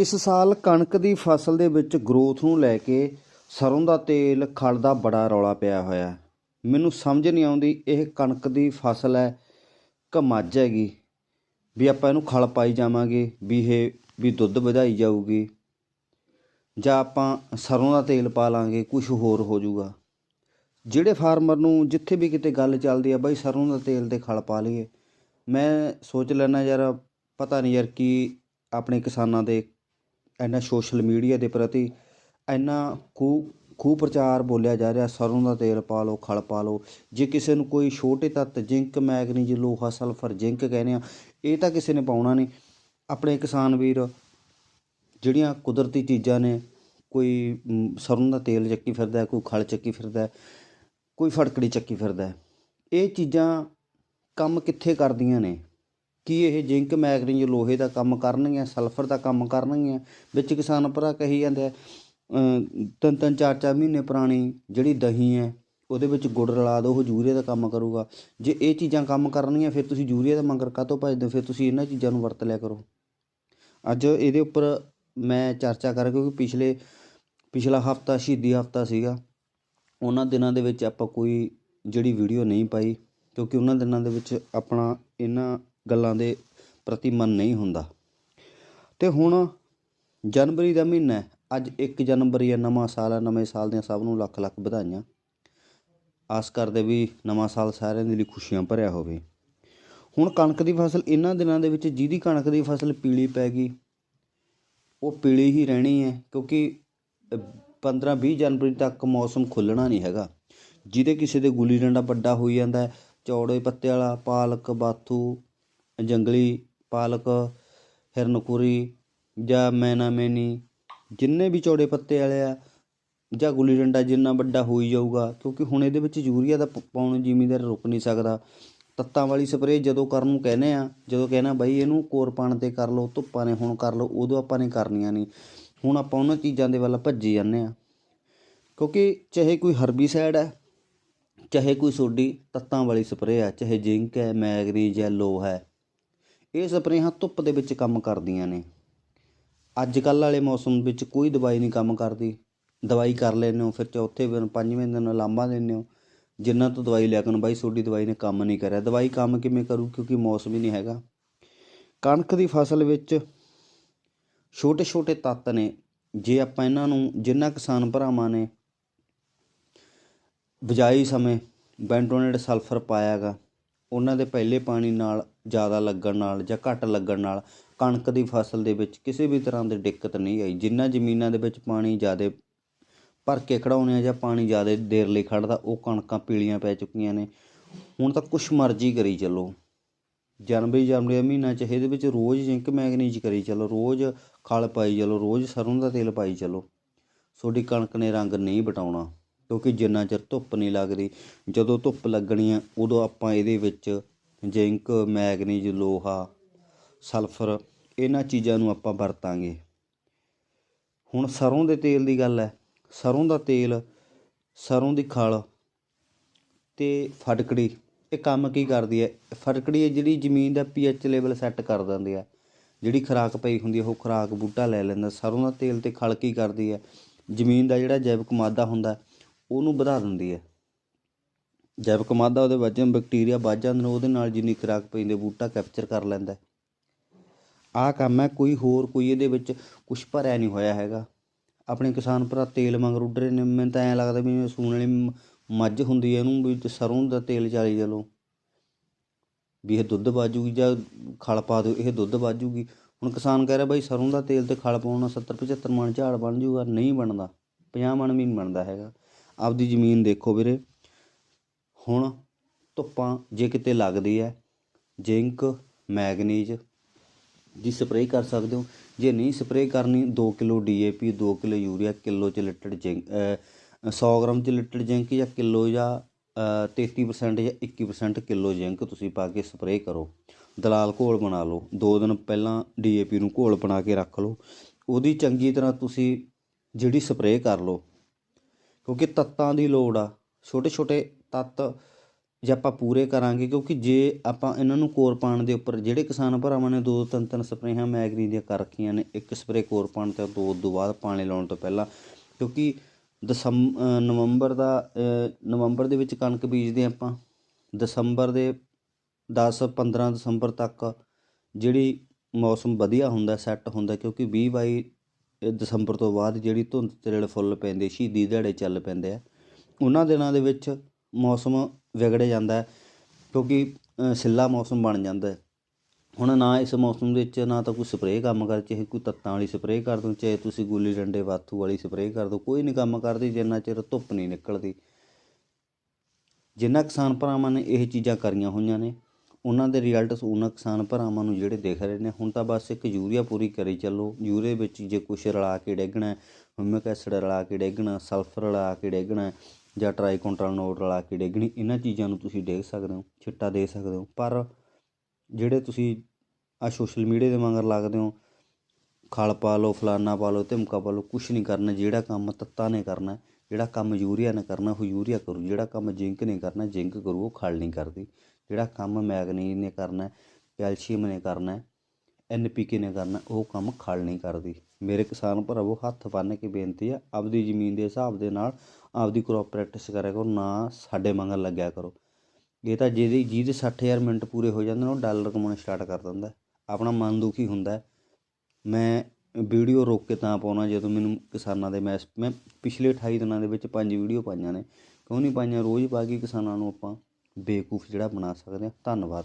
ਇਸ ਸਾਲ ਕਣਕ ਦੀ ਫਸਲ ਦੇ ਵਿੱਚ ਗਰੋਥ ਨੂੰ ਲੈ ਕੇ ਸਰੋਂ ਦਾ ਤੇਲ, ਖਲ ਦਾ ਬੜਾ ਰੌਲਾ ਪਿਆ ਹੋਇਆ। ਮੈਨੂੰ ਸਮਝ ਨਹੀਂ ਆਉਂਦੀ ਇਹ ਕਣਕ ਦੀ ਫਸਲ ਹੈ ਕਿ ਮੱਝ ਹੈਗੀ। ਵੀ ਆਪਾਂ ਇਹਨੂੰ ਖਲ ਪਾਈ ਜਾਵਾਂਗੇ, ਵੀ ਇਹ, ਵੀ ਦੁੱਧ ਵਧਾਈ ਜਾਊਗੀ। ਜਾਂ ਆਪਾਂ ਸਰੋਂ ਦਾ ਤੇਲ ਪਾ ਲਾਂਗੇ ਕੁਝ ਹੋਰ ਹੋ ਜਾਊਗਾ। ਜਿਹੜੇ ਫਾਰਮਰ ਨੂੰ ਜਿੱਥੇ ਵੀ ਕਿਤੇ ਗੱਲ ਚੱਲਦੀ ਆ, ਬਾਈ ਸਰੋਂ ਦਾ ਤੇਲ ਤੇ ਖਲ ਪਾ ਲਈਏ, ਮੈਂ ਸੋਚ ਲੈਣਾ ਯਾਰ, ਪਤਾ ਨਹੀਂ ਯਾਰ ਕੀ ਆਪਣੇ ਕਿਸਾਨਾਂ ਦੇ ਇੰਨਾ ਸੋਸ਼ਲ ਮੀਡੀਆ ਦੇ ਪ੍ਰਤੀ ਇੰਨਾ ਖੂ ਖੂ ਪ੍ਰਚਾਰ ਬੋਲਿਆ ਜਾ ਰਿਹਾ ਸਰੋਂ ਦਾ ਤੇਲ ਪਾ ਲਓ ਖਲ ਪਾ ਲਓ ਜੇ ਕਿਸੇ ਨੂੰ ਕੋਈ ਛੋਟੇ ਤੱਤ ਜ਼ਿੰਕ ਮੈਗਨੀਜ ਲੋਹਾ ਸਲਫਰ ਜ਼ਿੰਕ ਕਹਿੰਦੇ ਆ ਇਹ ਤਾਂ ਕਿਸੇ ਨੇ ਪਾਉਣਾ ਨਹੀਂ। ਆਪਣੇ ਕਿਸਾਨ ਵੀਰ ਜਿਹੜੀਆਂ ਕੁਦਰਤੀ ਚੀਜ਼ਾਂ ਨੇ ਕੋਈ ਮ, ਸਰੋਂ ਦਾ ਤੇਲ ਚੱਕੀ ਫਿਰਦਾ ਕੋਈ ਖਲ ਚੱਕੀ ਫਿਰਦਾ ਕੋਈ ਫੜਕੜੀ ਚੱਕੀ ਫਿਰਦਾ ਇਹ ਚੀਜ਼ਾਂ ਕੰਮ ਕਿੱਥੇ ਕਰਦੀਆਂ ਨੇ? ਕੀ ਇਹ ਜ਼ਿੰਕ ਮੈਗਨੀਜ ਲੋਹੇ ਦਾ ਕੰਮ ਕਰਨਗੀਆਂ, ਸਲਫਰ ਦਾ ਕੰਮ ਕਰਨਗੀਆਂ? ਵਿੱਚ ਕਿਸਾਨ ਭਰਾ ਕਹੀ ਜਾਂਦੇ ਆ ਤਿੰਨ ਤਿੰਨ, ਚਾਰ ਚਾਰ ਮਹੀਨੇ ਪੁਰਾਣੀ ਜਿਹੜੀ ਦਹੀਂ ਹੈ, ਉਹਦੇ ਵਿੱਚ ਗੁੜ ਰਲਾ ਦਿਓ, ਉਹ ਯੂਰੀਆ ਦਾ ਕੰਮ ਕਰੂਗਾ। ਜੇ ਇਹ ਚੀਜ਼ਾਂ ਕੰਮ ਕਰਨਗੀਆਂ, ਫਿਰ ਤੁਸੀਂ ਯੂਰੀਆ ਦਾ ਮੰਗਰ ਕਾਹਤੋਂ ਭਜਦੇ ਹੋ? ਫਿਰ ਤੁਸੀਂ ਇਹਨਾਂ ਚੀਜ਼ਾਂ ਨੂੰ ਵਰਤ ਲਿਆ ਕਰੋ। ਅੱਜ ਇਹਦੇ ਉੱਪਰ ਮੈਂ ਚਰਚਾ ਕਰ ਕਿਉਂਕਿ ਪਿਛਲੇ, ਪਿਛਲਾ ਹਫਤਾ ਸ਼ਹੀਦੀ ਹਫਤਾ ਸੀਗਾ। ਉਹਨਾਂ ਦਿਨਾਂ ਦੇ ਵਿੱਚ ਆਪਾਂ ਕੋਈ ਜਿਹੜੀ ਵੀਡੀਓ ਨਹੀਂ ਪਾਈ, ਕਿਉਂਕਿ ਉਹਨਾਂ ਦਿਨਾਂ ਦੇ ਵਿੱਚ ਆਪਣਾ ਇਹਨਾਂ ਗੱਲਾਂ ਦੇ ਪ੍ਰਤੀ ਮਨ ਨਹੀਂ ਹੁੰਦਾ। ਅਤੇ ਹੁਣ ਜਨਵਰੀ ਦਾ ਮਹੀਨਾ ਅੱਜ ਇੱਕ ਜਨਵਰੀ ਹੈ, ਨਵਾਂ ਸਾਲ ਹੈ। ਨਵੇਂ ਸਾਲ ਦੀਆਂ ਸਭ ਨੂੰ ਲੱਖ ਲੱਖ ਵਧਾਈਆਂ। ਆਸ ਕਰਦੇ ਵੀ ਨਵਾਂ ਸਾਲ ਸਾਰਿਆਂ ਦੇ ਲਈ ਖੁਸ਼ੀਆਂ ਭਰਿਆ ਹੋਵੇ। ਹੁਣ ਕਣਕ ਦੀ ਫਸਲ ਇਹਨਾਂ ਦਿਨਾਂ ਦੇ ਵਿੱਚ ਜਿਹਦੀ ਕਣਕ ਦੀ ਫਸਲ ਪੀਲੀ ਪੈ ਗਈ, ਉਹ ਪੀਲੀ ਹੀ ਰਹਿਣੀ ਹੈ। ਕਿਉਂਕਿ 15-20 ਜਨਵਰੀ ਤੱਕ ਮੌਸਮ ਖੁੱਲਣਾ ਨਹੀਂ ਹੈਗਾ। ਜਿਹਦੇ ਕਿਸੇ ਦੇ ਗੁੱਲੀ ਡੰਡਾ ਵੱਡਾ ਹੋਈ ਜਾਂਦਾ ਚੌੜੇ ਪੱਤੇ ਵਾਲਾ, ਪਾਲਕ, ਬਾਥੂ ਜੰਗਲੀ ਪਾਲਕ, ਹਿਰਨਕੁਰੀ ਜਾਂ ਮੈਨਾ ਮੈਨੀ, ਜਿੰਨੇ ਵੀ ਚੌੜੇ ਪੱਤੇ ਵਾਲੇ ਆ, ਜਾਂ ਗੁੱਲੀ ਡੰਡਾ ਜਿੰਨਾ ਵੱਡਾ ਹੋਈ ਜਾਊਗਾ, ਕਿਉਂਕਿ ਹੁਣ ਇਹਦੇ ਵਿੱਚ ਯੂਰੀਆ ਦਾ ਪ- ਪਾਉਣ ਨੂੰ ਰੁਕ ਨਹੀਂ ਸਕਦਾ। ਤੱਤਾਂ ਵਾਲੀ ਸਪਰੇਅ ਜਦੋਂ ਕਰਨ ਨੂੰ ਕਹਿੰਦੇ ਆ, ਜਦੋਂ ਕਹਿੰਦਾ ਬਾਈ ਇਹਨੂੰ ਕੋਰਪਾਣ ਤੇ ਕਰ ਲਓ, ਧੁੱਪਾਂ ਨੇ ਹੁਣ ਕਰ ਲਓ, ਉਦੋਂ ਆਪਾਂ ਨੇ ਕਰਨੀਆਂ ਨਹੀਂ। ਹੁਣ ਆਪਾਂ ਉਹਨਾਂ ਚੀਜ਼ਾਂ ਦੇ ਵੱਲ ਭੱਜੀ ਜਾਂਦੇ ਆ। ਕਿਉਂਕਿ ਚਾਹੇ ਕੋਈ ਹਰਬੀਸਾਈਡ ਹੈ ਚਾਹੇ ਕੋਈ ਸੋਡੀ, ਤੱਤਾਂ ਵਾਲੀ ਸਪਰੇਅ ਆ, ਚਾਹੇ ਜ਼ਿੰਕ ਹੈ ਮੈਗਨੀਜ ਹੈ ਲੋ ਹੈ ਇਹ ਸਪਰੇਹਾਂ ਧੁੱਪ ਦੇ ਵਿੱਚ ਕੰਮ ਕਰਦੀਆਂ ਨੇ। ਅੱਜ ਕੱਲ੍ਹ ਵਾਲੇ ਮੌਸਮ ਵਿੱਚ ਕੋਈ ਦਵਾਈ ਨਹੀਂ ਕੰਮ ਕਰਦੀ। ਦਵਾਈ ਕਰ ਲੈਂਦੇ ਹੋ, ਫਿਰ ਚੌਥੇ ਦਿਨ ਪੰਜਵੇਂ ਦਿਨ ਲਾਂਭਾ ਦਿੰਦੇ ਹੋ। ਜਿੰਨਾ ਤੋਂ ਦਵਾਈ ਲਿਆ ਕੇ ਬਾਈ ਤੁਹਾਡੀ ਦਵਾਈ ਨੇ ਕੰਮ ਨਹੀਂ ਕਰਿਆ। ਦਵਾਈ ਕੰਮ ਕਿਵੇਂ ਕਰੂ? ਕਿਉਂਕਿ ਮੌਸਮ ਹੀ ਨਹੀਂ ਹੈਗਾ। ਕਣਕ ਦੀ ਫਸਲ ਵਿੱਚ ਛੋਟੇ ਛੋਟੇ ਤੱਤ ਨੇ। ਜੇ ਆਪਾਂ ਇਹਨਾਂ ਨੂੰ, ਜਿੰਨਾ ਕਿਸਾਨ ਭਰਾਵਾਂ ਨੇ ਬਿਜਾਈ ਸਮੇਂ ਬੈਂਟੋਨੇਟ ਸਲਫਰ ਪਾਇਆਗਾ, ਉਹਨਾਂ ਦੇ ਪਹਿਲੇ ਪਾਣੀ ਨਾਲ ਜ਼ਿਆਦਾ ਲੱਗਣ ਨਾਲ ਜਾਂ ਘੱਟ ਲੱਗਣ ਨਾਲ ਕਣਕ ਦੀ ਫਸਲ ਦੇ ਵਿੱਚ ਕਿਸੇ ਵੀ ਤਰ੍ਹਾਂ ਦੀ ਦਿੱਕਤ ਨਹੀਂ ਆਈ। ਜਿਨ੍ਹਾਂ ਜ਼ਮੀਨਾਂ ਦੇ ਵਿੱਚ ਪਾਣੀ ਜ਼ਿਆਦਾ ਭਰ ਕੇ ਖੜਾਉਣੇ ਆ ਜਾਂ ਪਾਣੀ ਜ਼ਿਆਦਾ ਦੇਰ ਲਈ ਖੜਦਾ ਉਹ ਕਣਕਾਂ ਪੀਲੀਆਂ ਪੈ ਚੁੱਕੀਆਂ ਨੇ। ਹੁਣ ਤਾਂ ਕੁਛ ਮਰਜ਼ੀ ਕਰੀ ਚੱਲੋ। ਜਨਵਰੀ ਜਨਵਰੀ ਦਾ ਮਹੀਨਾ ਚ ਇਹਦੇ ਵਿੱਚ ਰੋਜ਼ ਜ਼ਿੰਕ ਮੈਗਨੀਜ ਕਰੀ ਚੱਲੋ, ਰੋਜ਼ ਖਲ ਪਾਈ ਚੱਲੋ, ਰੋਜ਼ ਸਰੋਂ ਦਾ ਤੇਲ ਪਾਈ ਚੱਲੋ। ਤੁਹਾਡੀ ਕਣਕ ਨੇ ਰੰਗ ਨਹੀਂ ਬਟਾਉਣਾ ਕਿਉਂਕਿ ਜਿੰਨਾ ਚਿਰ ਧੁੱਪ ਨਹੀਂ ਲੱਗਦੀ, ਜਦੋਂ ਧੁੱਪ ਲੱਗਣੀ ਆ ਉਦੋਂ ਆਪਾਂ ਇਹਦੇ ਵਿੱਚ ਜ਼ਿੰਕ, ਮੈਗਨੀਜ, ਲੋਹਾ, ਸਲਫਰ, ਇਹਨਾਂ ਚੀਜ਼ਾਂ ਨੂੰ ਆਪਾਂ ਵਰਤਾਂਗੇ। ਹੁਣ ਸਰੋਂ ਦੇ ਤੇਲ ਦੀ ਗੱਲ ਹੈ। ਸਰੋਂ ਦਾ ਤੇਲ, ਸਰੋਂ ਦੀ ਖਲ ਤੇ ਫਟਕੜੀ, ਇਹ ਕੰਮ ਕੀ ਕਰਦੀ ਹੈ? ਫਟਕੜੀ ਹੈ ਜਿਹੜੀ ਜ਼ਮੀਨ ਦਾ ਪੀਐਚ ਲੈਵਲ ਸੈੱਟ ਕਰ ਦਿੰਦੀ ਹੈ। ਜਿਹੜੀ ਖੁਰਾਕ ਪਈ ਹੁੰਦੀ ਹੈ, ਉਹ ਖੁਰਾਕ ਬੂਟਾ ਲੈ ਲੈਂਦਾ। ਸਰੋਂ ਦਾ ਤੇਲ ਤੇ ਖਲ ਕੀ ਕਰਦੀ ਹੈ? ਜ਼ਮੀਨ ਦਾ ਜਿਹੜਾ ਜੈਵਿਕ ਮਾਦਾ ਹੁੰਦਾ, ਉਹਨੂੰ ਵਧਾ ਦਿੰਦੀ ਹੈ। ਜੈਵਿਕ ਮਾਦਾ ਉਹਦੇ ਵਜੋਂ ਬੈਕਟੀਰੀਆ ਵੱਧ ਜਾਂਦੇ ਨੇ, ਉਹਦੇ ਨਾਲ ਜਿੰਨੀ ਖੁਰਾਕ ਪੈਂਦੀ, ਬੂਟਾ ਕੈਪਚਰ ਕਰ ਲੈਂਦਾ ਆਹ ਕੰਮ ਹੈ, ਕੋਈ ਹੋਰ ਕੋਈ ਇਹਦੇ ਵਿੱਚ ਕੁਝ ਭਰਿਆ ਨਹੀਂ ਹੋਇਆ ਹੈਗਾ। ਆਪਣੇ ਕਿਸਾਨ ਭਰਾ ਤੇਲ ਮੰਗ ਰੁੱਡ ਰਹੇ ਨੇ, ਮੈਨੂੰ ਤਾਂ ਐਂ ਲੱਗਦਾ ਵੀ ਸੂਣ ਵਾਲੀ ਮੱਝ ਹੁੰਦੀ ਹੈ, ਇਹਨੂੰ ਵੀ ਤੇ ਸਰੋਂ ਦਾ ਤੇਲ ਚਾਲੀ ਚਲੋ ਵੀ ਇਹ ਦੁੱਧ ਬਾਜੂਗੀ ਜਾਂ ਖਲ ਪਾ ਦਿਓ, ਇਹ ਦੁੱਧ ਬਾਜੂਗੀ ਹੁਣ ਕਿਸਾਨ ਕਹਿ ਰਿਹਾ ਬਾਈ ਸਰੋਂ ਦਾ ਤੇਲ ਤੇ ਖਲ ਪਾਉਣਾ ਨਾਲ 70 75 ਮਣ ਝਾੜ ਬਣ ਜੂਗਾ, ਨਹੀਂ ਬਣਦਾ। 50 ਮਣ ਵੀ ਨਹੀਂ ਬਣਦਾ ਹੈਗਾ। ਆਪਦੀ ਜ਼ਮੀਨ ਦੇਖੋ ਵੀਰੇ। ਹੁਣ ਧੁੱਪਾਂ ਜੇ ਕਿਤੇ ਲੱਗਦੀ ਹੈ ਜ਼ਿੰਕ ਮੈਗਨੀਜ ਦੀ ਸਪਰੇਅ ਕਰ ਸਕਦੇ ਹੋ। ਜੇ ਨਹੀਂ ਸਪਰੇਅ ਕਰਨੀ 2 kilo DAP 2 kilo urea kilo ਚ ਲਿਟਰ ਜ਼ਿੰਕ ਅ, 100 ਗ੍ਰਾਮ ਚ ਲਿਟਰ ਜ਼ਿੰਕ ਜਾਂ ਕਿਲੋ ਜਾਂ ਅ, 33% ਜਾਂ 21% ਕਿਲੋ ਜ਼ਿੰਕ ਤੁਸੀਂ ਪਾ ਕੇ ਸਪਰੇਅ ਕਰੋ। ਦਲਾਲ ਘੋਲ ਬਣਾ ਲਓ। ਦੋ ਦਿਨ ਪਹਿਲਾਂ ਡੀਏਪੀ ਨੂੰ ਘੋਲ ਬਣਾ ਕੇ ਰੱਖ ਲਓ। ਉਹਦੀ ਚੰਗੀ ਤਰ੍ਹਾਂ ਤੁਸੀਂ ਜਿਹੜੀ ਸਪਰੇਅ ਕਰ ਲਓ ਕਿਉਂਕਿ ਤੱਤਾਂ ਦੀ ਲੋੜ ਆ। ਛੋਟੇ ਛੋਟੇ ਤੱਤ ਜੇ ਆਪਾਂ ਪੂਰੇ ਕਰਾਂਗੇ, ਕਿਉਂਕਿ ਜੇ ਆਪਾਂ ਇਹਨਾਂ ਨੂੰ ਕੋਰ ਪਾਉਣ ਦੇ ਉੱਪਰ, ਜਿਹੜੇ ਕਿਸਾਨ ਭਰਾਵਾਂ ਨੇ ਦੋ ਤਿੰਨ ਤਿੰਨ ਸਪਰੇਹਾਂ ਮੈਗਰੀ ਦੀਆਂ ਕਰ ਰੱਖੀਆਂ ਨੇ, ਇੱਕ ਸਪਰੇ ਕੋਰ ਪਾਉਣ ਤੇ ਦੋ ਤੋਂ ਬਾਅਦ ਪਾਣੀ ਲਾਉਣ ਤੋਂ ਪਹਿਲਾਂ, ਕਿਉਂਕਿ ਦਸੰਬ ਨਵੰਬਰ ਦਾ ਨਵੰਬਰ ਦੇ ਵਿੱਚ ਕਣਕ ਬੀਜਦੇ ਆਪਾਂ, ਦਸੰਬਰ ਦੇ 10 15 ਦਸੰਬਰ ਤੱਕ ਜਿਹੜੀ ਮੌਸਮ ਵਧੀਆ ਹੁੰਦਾ, ਸੈੱਟ ਹੁੰਦਾ, ਕਿਉਂਕਿ 20 ਬਾਈ ਦਸੰਬਰ ਤੋਂ ਬਾਅਦ ਜਿਹੜੀ ਧੁੰਦ ਤਰੇੜ ਫੁੱਲ ਪੈਂਦੇ, ਸ਼ਹੀਦੀ ਦਿਹਾੜੇ ਚੱਲ ਪੈਂਦੇ ਆ, ਉਹਨਾਂ ਦਿਨਾਂ ਦੇ ਵਿੱਚ ਮੌਸਮ ਵਿਗੜ ਜਾਂਦਾ ਕਿਉਂਕਿ ਸਿੱਲਾ ਮੌਸਮ ਬਣ ਜਾਂਦਾ ਹੁਣ ਨਾ ਇਸ ਮੌਸਮ ਦੇ ਵਿੱਚ ਨਾ ਤਾਂ ਕੋਈ ਸਪਰੇਅ ਕੰਮ ਕਰ, ਚਾਹੇ ਕੋਈ ਤੱਤਾਂ ਵਾਲੀ ਸਪਰੇਅ ਕਰ ਦੋ ਚਾਹੇ ਤੁਸੀਂ ਗੁੱਲੀ ਡੰਡੇ ਬਾਥੂ ਵਾਲੀ ਸਪਰੇਅ ਕਰ ਦੋ ਕੋਈ ਨਹੀਂ ਕੰਮ ਕਰਦੀ, ਜਿੰਨਾ ਚਿਰ ਧੁੱਪ ਨਹੀਂ ਨਿਕਲਦੀ। ਜਿਨ੍ਹਾਂ ਕਿਸਾਨ ਭਰਾਵਾਂ ਨੇ ਇਹ ਚੀਜ਼ਾਂ ਕਰੀਆਂ ਹੋਈਆਂ ਨੇ, ਉਹਨਾਂ ਦੇ ਰਿਜ਼ਲਟਸ ਉਹਨਾਂ ਕਿਸਾਨ ਭਰਾਵਾਂ ਨੂੰ ਜਿਹੜੇ ਦਿਖ ਰਹੇ ਨੇ। ਹੁਣ ਤਾਂ ਬਸ ਇੱਕ ਯੂਰੀਆ ਪੂਰੀ ਕਰੀ ਚੱਲੋ। ਯੂਰੇ ਵਿੱਚ ਜੇ ਕੁਛ ਰਲਾ ਕੇ ਡੇਗਣਾ ਹਿਊਮਿਕ ਐਸਿਡ ਰਲਾ ਕੇ ਡੇਗਣਾ, ਸਲਫਰ ਰਲਾ ਕੇ ਡੇਗਣਾ ਜਾਂ ਟ੍ਰਾਈਕੋਂਟਰਲ ਨੋਟ ਰਲਾ ਕੇ ਡੇਗਣੀ, ਇਹਨਾਂ ਚੀਜ਼ਾਂ ਨੂੰ ਤੁਸੀਂ ਡੇਗ ਸਕਦੇ ਹੋ, ਛਿੱਟਾ ਦੇ ਸਕਦੇ ਹੋ। ਪਰ ਜਿਹੜੇ ਤੁਸੀਂ ਆ ਸੋਸ਼ਲ ਮੀਡੀਆ ਦੇ ਮਗਰ ਲੱਗਦੇ ਹੋ, ਖਲ ਪਾ ਲਓ, ਫਲਾਨਾ ਪਾ ਲਓ, ਧਮਕਾ ਪਾ ਲਓ, ਕੁਛ ਨਹੀਂ ਕਰਨਾ, ਜਿਹੜਾ ਕੰਮ ਤੱਤਾਂ ਨੇ ਕਰਨਾ, ਜਿਹੜਾ ਕੰਮ ਯੂਰੀਆ ਨੇ ਕਰਨਾ, ਉਹ ਯੂਰੀਆ ਕਰੂ, ਜਿਹੜਾ ਕੰਮ ਜ਼ਿੰਕ ਨੇ ਕਰਨਾ, ਜ਼ਿੰਕ ਕਰੂ, ਉਹ ਖਲ ਨਹੀਂ ਕਰਦੀ। ਜਿਹੜਾ ਕੰਮ ਮੈਗਨੀਜ਼ ਨੇ ਕਰਨਾ, ਕੈਲਸ਼ੀਅਮ ਨੇ ਕਰਨਾ ਐਨਪੀਕੇ ਨੇ ਕਰਨਾ, ਉਹ ਕੰਮ ਖਲ ਨਹੀਂ ਕਰਦੀ। ਮੇਰੇ ਕਿਸਾਨ ਭਰਾਵੋ, ਹੱਥ ਬੰਨ੍ਹ ਕੇ ਬੇਨਤੀ ਆ, ਆਪਦੀ ਜ਼ਮੀਨ ਦੇ ਹਿਸਾਬ ਦੇ ਨਾਲ ਆਪਦੀ ਕਰੋਪ ਪ੍ਰੈਕਟਿਸ ਕਰਿਆ ਕਰੋ ਨਾ ਸਾਡੇ ਮਗਰ ਲੱਗਿਆ ਕਰੋ। ਇਹ ਤਾਂ ਜਿਹਦੀ, ਜਿਹਦੇ 60000 ਮਿੰਟ ਪੂਰੇ ਹੋ ਜਾਂਦੇ ਨੇ, ਉਹ ਡਾਲਰ ਕਮਾਉਣਾ ਸਟਾਰਟ ਕਰ ਦਿੰਦਾ ਆਪਣਾ ਮਨ ਦੁਖੀ ਹੁੰਦਾ ਮੈਂ ਵੀਡੀਓ ਰੋਕ ਕੇ ਤਾਂ ਪਾਉਣਾ, ਜਦੋਂ ਮੈਨੂੰ ਕਿਸਾਨਾਂ ਦੇ ਮੈਂ ਮੈਂ ਪਿਛਲੇ 28 ਦਿਨਾਂ ਦੇ ਵਿੱਚ ਪੰਜ ਵੀਡੀਓ ਪਾਈਆਂ ਨੇ। ਕਿਉਂ ਨਹੀਂ ਪਾਈਆਂ? ਰੋਜ਼ ਪਾ ਕੇ ਕਿਸਾਨਾਂ ਨੂੰ ਆਪਾਂ ਬੇਕੂਫ ਜਿਹੜਾ ਬਣਾ ਸਕਦੇ ਹਾਂ। ਧੰਨਵਾਦ।